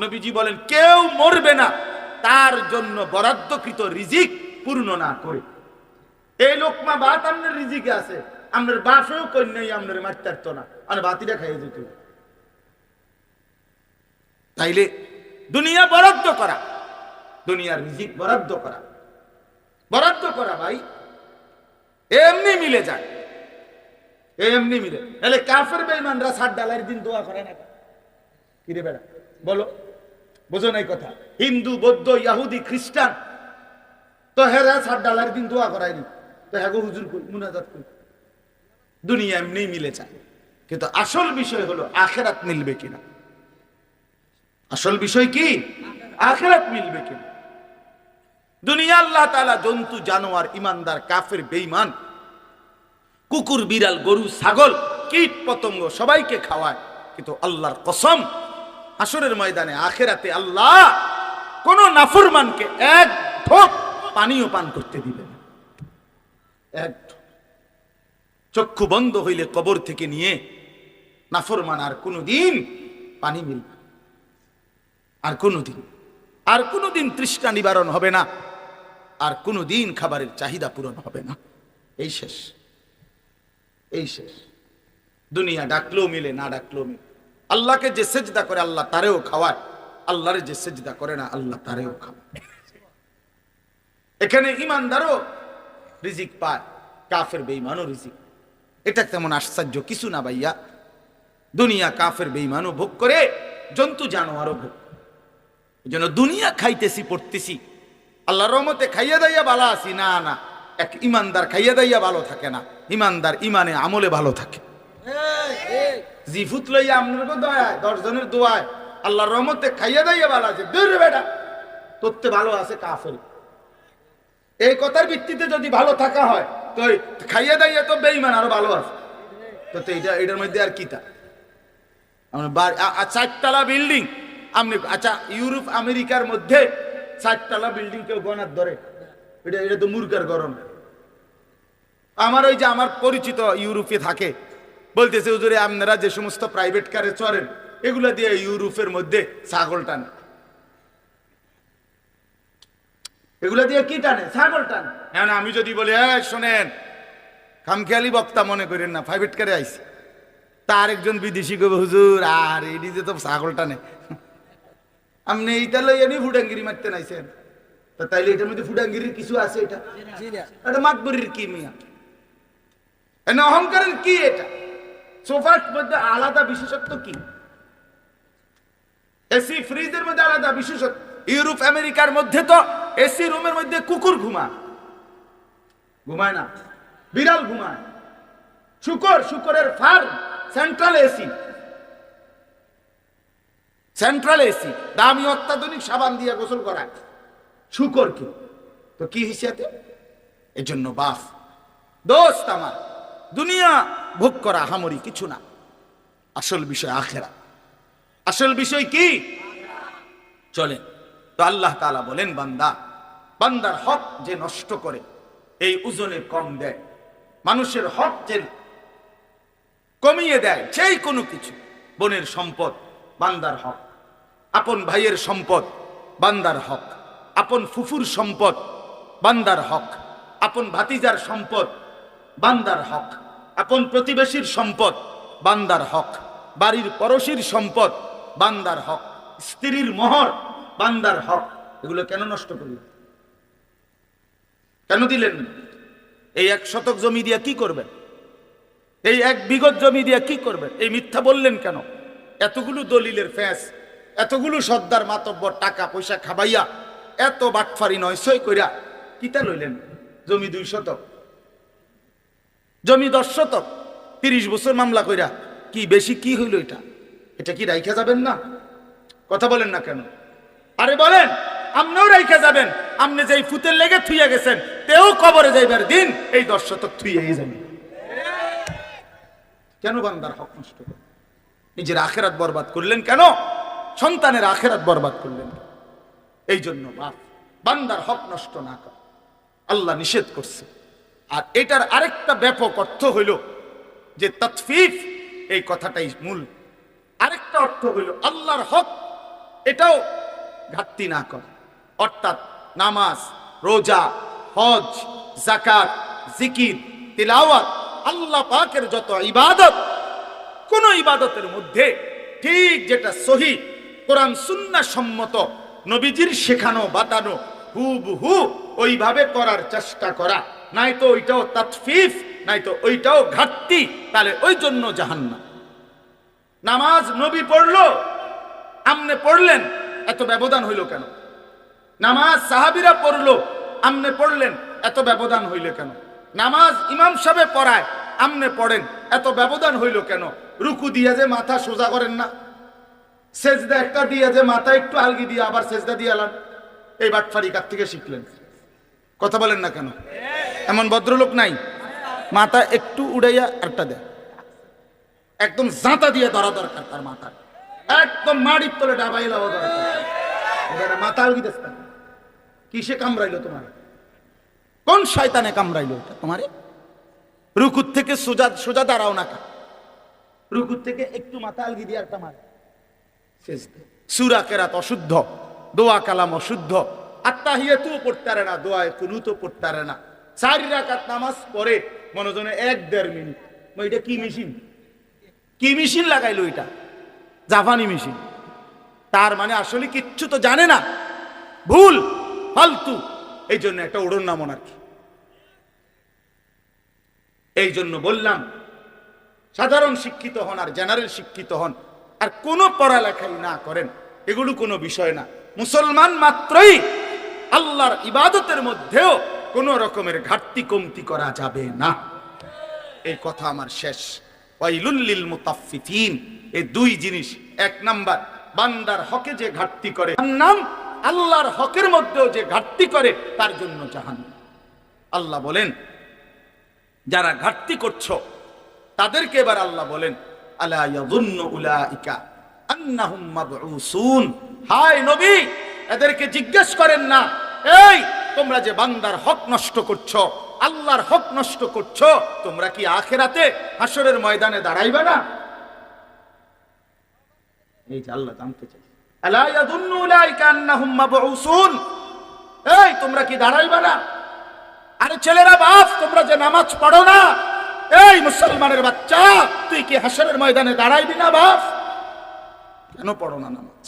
নবীজি বলেন, কেউ মরবে না, তার জন্য বরাদ্দকৃত রিজিক পূর্ণ না করে। এই লোকমা আপনার রিজিকে আছে কন্যাই আপনার মারতে পারতো না। আর বাতিটা খাইয়ে যেত তাইলে দুনিয়া বরাদ্দ করা, দুনিয়ার রিজিক বরাদ্দ করা। বরাদ্দ করা ভাই, এমনি মিলে যায়। এমনি মিলে। তাহলে কাফের ডালার দিন দোয়া করে না কিরে বেড়া? বলো। বোঝো নাই কথা। হিন্দু, বৌদ্ধ, ইয়াহুদি, খ্রিস্টান, তো হেরা দিন দোয়া করায়নি। তো হ্যাঁ গো হুজুর কই? মুনাজাত কই? দুনিয়া এমনি মিলে যায়। কিন্তু আসল বিষয় হলো, আখেরাত মিলবে কিনা? আসল বিষয় কি? আখেরাত মিলবে কিনা? দুনিয়া আল্লাহ তাআলা জন্তু, জানোয়ার, ইমানদার, কাফের, বেঈমান কুকুর, বিড়াল, গরু, ছাগল, কীট পতঙ্গ সবাইকে খাওয়ায়। কিন্তু আল্লাহর কসম আসরের ময়দানে, আখেরাতে আল্লাহ কোন নাফরমানকে এক ঢোক পানীয় পান করতে দিবে না। এক চক্ষু বন্ধ হইলে কবর থেকে নিয়ে নাফরমান আর কোনোদিন পানি মিলবে। আর কোনোদিন আর কোনোদিন তৃষ্ণা নিবারণ হবে না। আর কোনোদিন খাবারের চাহিদা পূরণ হবে না। এই শেষ। এই শেষ। দুনিয়া ডাকলেও মিলে, না ডাকলেও মিলে। আল্লাহকে যে সেজদা করে, আল্লাহ তারেও খাওয়ায়। আল্লাহরে যে সেজদা করে না, আল্লাহ তারেও খাওয়ায়। এখানে ইমানদারও রিজিক পায়, কাফের বেইমানও রিজিক। এটা তেমন আশ্চর্য কিছু না ভাইয়া। দুনিয়া কাফের বেইমানও ভোগ করে, জন্তু জানোয়ারও ভোগ জন্য দুনিয়া খাইতেছি, পড়তেছি। আল্লাহর রহমতে খাইয়া দাইয়া ভালো আছি, না না। এক ইমানদার খাইয়া দাইয়া ভালো থাকে না। ইমানদার ইমানে আমলে ভালো থাকে। জিফুত লইয়া আপনার গো দয়ায় দশজনের দোয়ায় আল্লাহর রহমতে খাইয়া দাইয়া ভালো আছে। দূর বেটা তোরতে ভালো আছে কাফের। এই কথার ভিত্তিতে যদি ভালো থাকা হয়, তো খাইয়া দাইয়া তো বেইমান আরও ভালো আছে। তো এইটা এটার মধ্যে আর কিতা চারতলা বিল্ডিং। আপনি আচ্ছা ইউরোপ, আমেরিকার মধ্যে চারতলা বিল্ডিং কেউ গনার ধরে। এটা এটা তো মুরগার গরম। আমার ওই যে আমার পরিচিত ইউরোপে থাকে বলতেছে হুজুরে আপনারা যে সমস্ত প্রাইভেট কারে চড়েন এগুলা দিয়ে ইউরোপের মধ্যে ছাগল টানে। এগুলা দিয়ে কি টানে? ছাগল টানে। এখন আমি যদি বলি হ্যাঁ শোনেন খামখেয়ালি বক্তা মনে করেন না প্রাইভেট কারে আইসি তার একজন বিদেশি কবে হুজুর আর এটি যে তো ছাগল টানে। আপনি এইটা লই এনে ফুডাঙ্গিরি মারতে নাইছেন। তা তাইলে এটার মধ্যে ফুডাঙ্গিরির কিছু আছে এটা? এটা মাতবরির কি মিয়া? অহংকারের কি এটা? সোফার মধ্যে আলাদা বিশেষত্ব কি? এসি ফ্রিজের মধ্যে আলাদা বিশেষত্ব? ইউরোপ, আমেরিকার মধ্যে তো এসি রুমের মধ্যে কুকুর ঘুমায়। ঘুমায় না। বিড়াল ঘুমায়। শুকর, শুকরের farm, central AC. Central AC, দামি অত্যাধুনিক সাবান দিয়ে গোসল করায়। শুকর কি? তো কি হিসেবে? এর জন্য বাফ। দোস্ত আমার। দুনিয়া ভোগ করা হামরি কিছু না। আসল বিষয় আখেরা। আসল বিষয় কি? চলেন। তো আল্লাহ তাআলা বলেন, বান্দা, বান্দার হক যে নষ্ট করে, এই ওজনে কম দেয়। মানুষের হক যে কমিয়ে দেয়, সেই কোনো কিছু। বোনের সম্পদ, বান্দার হক। আপন ভাইয়ের সম্পদ, বান্দার হক। আপন ফুফুর সম্পদ, বান্দার হক। আপন ভাতিজার সম্পদ বান্দার হক। আপন প্রতিবেশীর সম্পদ, বান্দার হক। বাড়ির পড়শির সম্পদ, বান্দার হক। স্ত্রীর মোহর, বান্দার হক। এগুলো কেন নষ্ট করলেন? কেন দিলেন? এই এক শতক জমি দিয়ে কি করবেন? এই এক বিগত জমি দিয়ে কি করবেন? এই মিথ্যা বললেন কেন? এতগুলো দলিলের ফ্যাস এতগুলো সর্দার মাতব্বর টাকা পয়সা খাবাইয়া, এত বাটফারি নয় সই কইরা কিতা লইলেন? জমি দুই শতক। জমি দশ শতক, তিরিশ বছর মামলা কইরা, কি বেশি, কি হইল এটা? এটা কি রাইখা যাবেন না? কথা বলেন না কেন? আরে বলেন আপনিও রাইখা যাবেন। আপনি যেই ফুতের লেগে থুইয়া গেছেন, তেও কবরে যাইবার দিন এই দশ শতক থুইয়াই যাবেন কেন বান্দার হক নষ্ট? নিজের আখেরাত বরবাদ করলেন কেন? সন্তানের আখেরাত বরবাদ করলেন এই জন্য বাপ বান্দার হক নষ্ট না কর। আল্লাহ নিষেধ করছে। আর এটার আরেকটা ব্যাপক অর্থ হইল যে তৎফিফ, এই কথাটাই মূল। আরেকটা অর্থ হইল আল্লাহর হক, এটাও ঘাটতি না কর। অর্থাৎ নামাজ, রোজা, হজ জাকাত জিকির, তিলাওয়াত, আল্লাহ পাকের যত ইবাদত, কোন ইবাদতের মধ্যে ঠিক যেটা সহি, কোরআন সুন্না সম্মত, নবীজির শেখানো, বাতানো, হুবহু ওইভাবে করার চেষ্টা করা। নাই তো ওইটাও তাতফিফ নাই তো ওইটাও ঘাটতি, তাহলে ওই জন্য জাহান্নাম। নামাজ নবী পড়ল, আমনে পড়লেন, এত ব্যবধান হইল কেন? নামাজ সাহাবিরা পড়ল, আমনে পড়লেন, এত ব্যবধান হইল কেন? নামাজ ইমাম সাহেব পড়ায়, আমনে পড়েন, এত ব্যবধান হইল কেন? রুকু দিয়ে যে মাথা সোজা করেন না। সেজদা একটা দিয়ে যে মাথা একটু আলগি দিয়ে আবার সেজদা দিয়ে আলান এই বাটফারি কার থেকে শিখলেন। কথা বলেন না কেন? এমন ভদ্রলোক নাই। মাথা একটু উড়াইয়া একটা দেয়। একদম জাঁতা দিয়ে ধরা দরকার তার মাথা একদম মাড়ির তলে দরকার। মাথা কিসে কামড়াইলো তোমার? কোন শয়তানে কামড়াইলো তোমারে? রুকুর থেকে সোজা সোজা দাঁড়াও না রুকুর থেকে একটু মাথা আলগি দিয়ে একটা মারে। সেজদা। সুরা কেরাত অশুদ্ধ। দোয়া কালাম অশুদ্ধ। আত্মাহিয়াতু পড়তে পারে না, দোয়ায় কুনুতো পড়তে পারে না। চারি রাকাত নামাজ পড়ে মনোজনে এক দেড় মিনিট। এটা কি মেশিন? কি মেশিন লাগাইলো এটা? জাপানি মেশিন। তার মানে আসলে কিচ্ছু তো জানে না। ভুল, ফালতু। এই জন্য একটা ওড়ন নাম আর কি। এই জন্য বললাম, সাধারণ শিক্ষিত হন আর জেনারেল শিক্ষিত হন, আর কোনো পড়ালেখাই না করেন, এগুলো কোনো বিষয় না। মুসলমান মাত্রই আল্লাহর ইবাদতের মধ্যেও কোনো রকমের ঘাটতি কমতি করা যাবে না। এই কথা আমার শেষ। দুই জিনিস, এক নাম্বার, বান্দার হকে যে ঘাটতি করে নাম আল্লাহর হকের মধ্যেও যে ঘাটতি করে, তার জন্য জাহান্নাম। আল্লাহ বলেন, যারা ঘাটতি করছ, তাদেরকে এবার আল্লাহ বলেন, আলা ইয়াযুন্নু উলাইকা আন্নাহুম মাবউসুন। হায় নবী, এদেরকে জিজ্ঞেস করেন না, এই তোমরা যে বান্দার হক নষ্ট করছ, আল্লাহর হক নষ্ট করছ, তোমরা কি আখেরাতে হাসরের ময়দানে দাঁড়াইবে না? এই যে আল্লাহ জানতে চাই। এই, তোমরা কি দাঁড়াইবে না? আরে ছেলেরা, বাপ, তোমরা যে নামাজ পড়ো না, এই মুসলমানের বাচ্চা, তুই কি হাসরের ময়দানে দাঁড়াইবি না, বাপ? কেন পড়ো না নামাজ?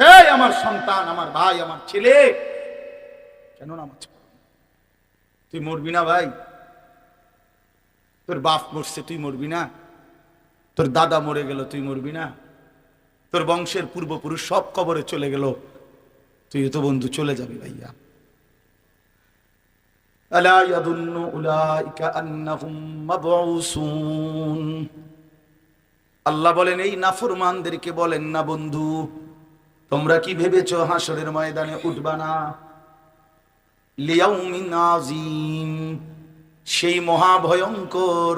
এই, আমার সন্তান, আমার ভাই, আমার ছেলে কেন না নামাজ? তুই মরবি না ভাই? তোর বাপ মরছে, তুই মরবি না? তোর দাদা মরে গেল, তুই মরবি না? তোর বংশের পূর্বপুরুষ সব কবরে চলে গেল, তুই তো বন্ধু চলে যাবি ভাইয়া। আল্লাহ বলেন, এই নাফরমানদেরকে বলেন না বন্ধু, তোমরা কি ভেবেছ হাসরের ময়দানে উঠবা না? লিয়াউমিন আযীম, সেই মহাভয়ঙ্কর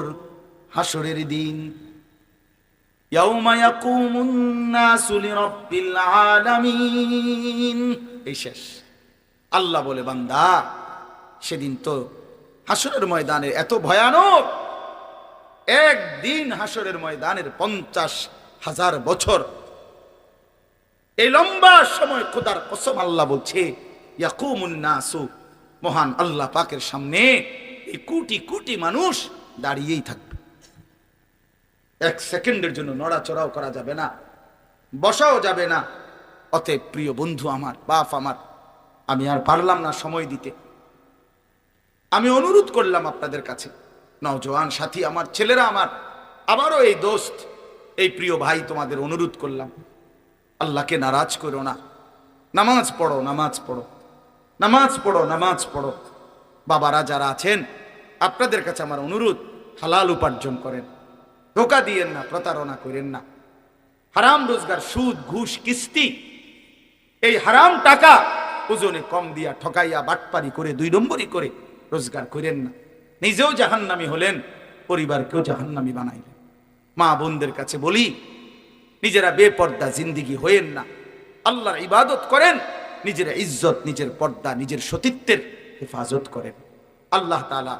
হাসরের দিন। এই শেষ। আল্লাহ বলে, বান্দা, সেদিন তো হাসরের ময়দানের এত ভয়ানক, একদিন হাসরের ময়দানের পঞ্চাশ হাজার বছর। এই লম্বা সময় খোদার কসম আল্লাহ বলছে, ইয়াকুমুন নাসু মহান আল্লাহ পাকের সামনে এই কোটি কোটি মানুষ দাঁড়িয়েই থাকবে। এক সেকেন্ডের জন্য নড়াচড়াও করা যাবে না, বসাও যাবে না। অতএব প্রিয় বন্ধু আমার, বাপ আমার, আমি আর পারলাম না সময় দিতে। আমি অনুরোধ করলাম আপনাদের কাছে, নওজোয়ান সাথী আমার, ছেলেরা আমার, আবারও এই দোস্ত, এই প্রিয় ভাই তোমাদের অনুরোধ করলাম। আল্লাহকে নারাজ করো না। নামাজ পড়ো নামাজ পড়ো। নামাজ পড়ো নামাজ পড়ো। বাবারা যারা আছেন, আপনাদের কাছে আমার অনুরোধ, হালাল উপার্জন করেন। ধোকা দিয়েন না, প্রতারণা করেন না। হারাম রোজগার, সুদ, ঘুষ, কিস্তি, এই হারাম টাকা ওজনে কম দিয়া ঠকাইয়া বাটপারি করে, দুই নম্বরই করে রোজগার করেন না। নিজেও জাহান্নামি হলেন, পরিবারকেও জাহান্নামি বানাইলেন। মা বোনদের কাছে বলি, নিজেরা বেপর্দা জিন্দিগি হয়েন না। আল্লাহর ইবাদত করেন নিজের ইজ্জত নিজের পর্দা নিজের সতীত্বের হেফাজত করেন। আল্লাহ তালা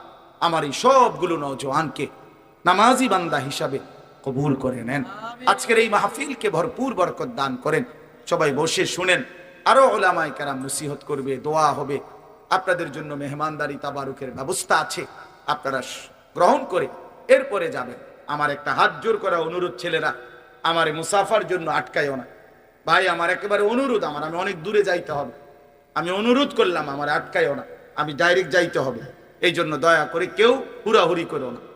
আমার এই সবগুলো নৌজওয়ানকে নামাজি বান্দা হিসাবে কবুল করে নেন। আজকের এই মাহফিলকে ভরপুর বরকত দান করেন। সবাই বসে শুনেন আরও ওলামাই কারাম নসিহত করবে দোয়া হবে। আপনাদের জন্য মেহমানদারি তাবারুকের ব্যবস্থা আছে আপনারা গ্রহণ করে এরপরে যাবেন। আমার একটা হাত জোর করা অনুরোধ ছেলেরা আমার এই মুসাফার জন্য আটকায়ও না। ভাই, আমার একেবারে অনুরোধ, আমার, আমি অনেক দূরে যাইতে হবে। আমি অনুরোধ করলাম, আমার আটকায়ও না। আমি ডাইরেক্ট যাইতে হবে। এই জন্য দয়া করে কেউ হুড়াহুড়ি করো না।